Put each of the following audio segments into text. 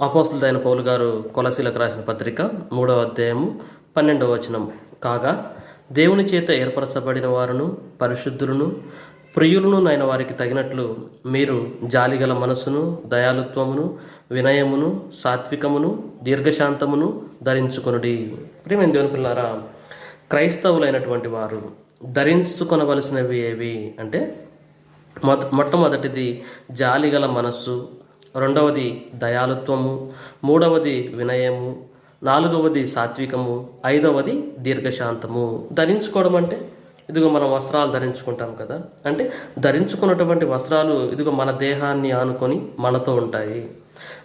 అపోస్తులైన పౌలు గారు కొలసీలకు రాసిన పత్రిక మూడవ అధ్యాయము పన్నెండవ వచనం. కాగా దేవుని చేత ఏర్పరచబడిన వారును పరిశుద్ధులను ప్రియులను అయిన వారికి తగినట్లు మీరు జాలిగల మనసును దయాలుత్వమును వినయమును సాత్వికమును దీర్ఘశాంతమును ధరించుకొనుడి. ప్రియమైన దేవుని పిల్లారా క్రైస్తవులైనటువంటి వారు ధరించుకొనవలసినవి ఏవి? అంటే మొట్టమొదటిది జాలిగల మనస్సు రెండవది దయాలుత్వము మూడవది వినయము నాలుగవది సాత్వికము ఐదవది దీర్ఘశాంతము. ధరించుకోవడం అంటే ఇదిగో మనం వస్త్రాలు ధరించుకుంటాం కదా అంటే ధరించుకున్నటువంటి వస్త్రాలు ఇదిగో మన దేహాన్ని ఆనుకొని మనతో ఉంటాయి.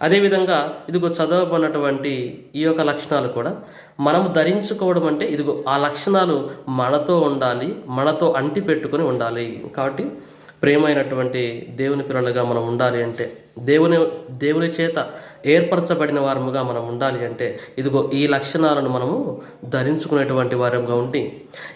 అదేవిధంగా ఇదిగో చదవబడినటువంటి ఈ యొక్క లక్షణాలు కూడా మనం ధరించుకోవడం అంటే ఇదిగో ఆ లక్షణాలు మనతో ఉండాలి మనతో అంటి పెట్టుకొని ఉండాలి. కాబట్టి ప్రేమైనటువంటి దేవుని పిల్లలుగా మనం ఉండాలి అంటే దేవుని దేవుని చేత ఏర్పరచబడిన వారముగా మనం ఉండాలి అంటే ఇదిగో ఈ లక్షణాలను మనము ధరించుకునేటువంటి వారంగా ఉండి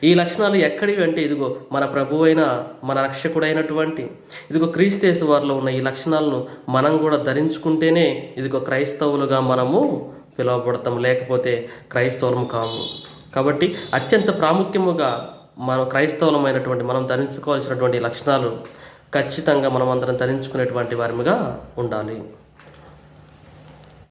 ఈ లక్షణాలు ఎక్కడివి అంటే ఇదిగో మన ప్రభు అయిన మన రక్షకుడైనటువంటి ఇదిగో క్రీస్తేసు వారిలో ఉన్న ఈ లక్షణాలను మనం కూడా ధరించుకుంటేనే ఇదిగో క్రైస్తవులుగా మనము పిలువబడతాం లేకపోతే క్రైస్తవులము కాము. కాబట్టి అత్యంత ప్రాముఖ్యముగా మనం క్రైస్తవులమైనటువంటి మనం ధరించుకోవాల్సినటువంటి లక్షణాలు ఖచ్చితంగా మనం అందరం ధరించుకునేటువంటి వారిగా ఉండాలి.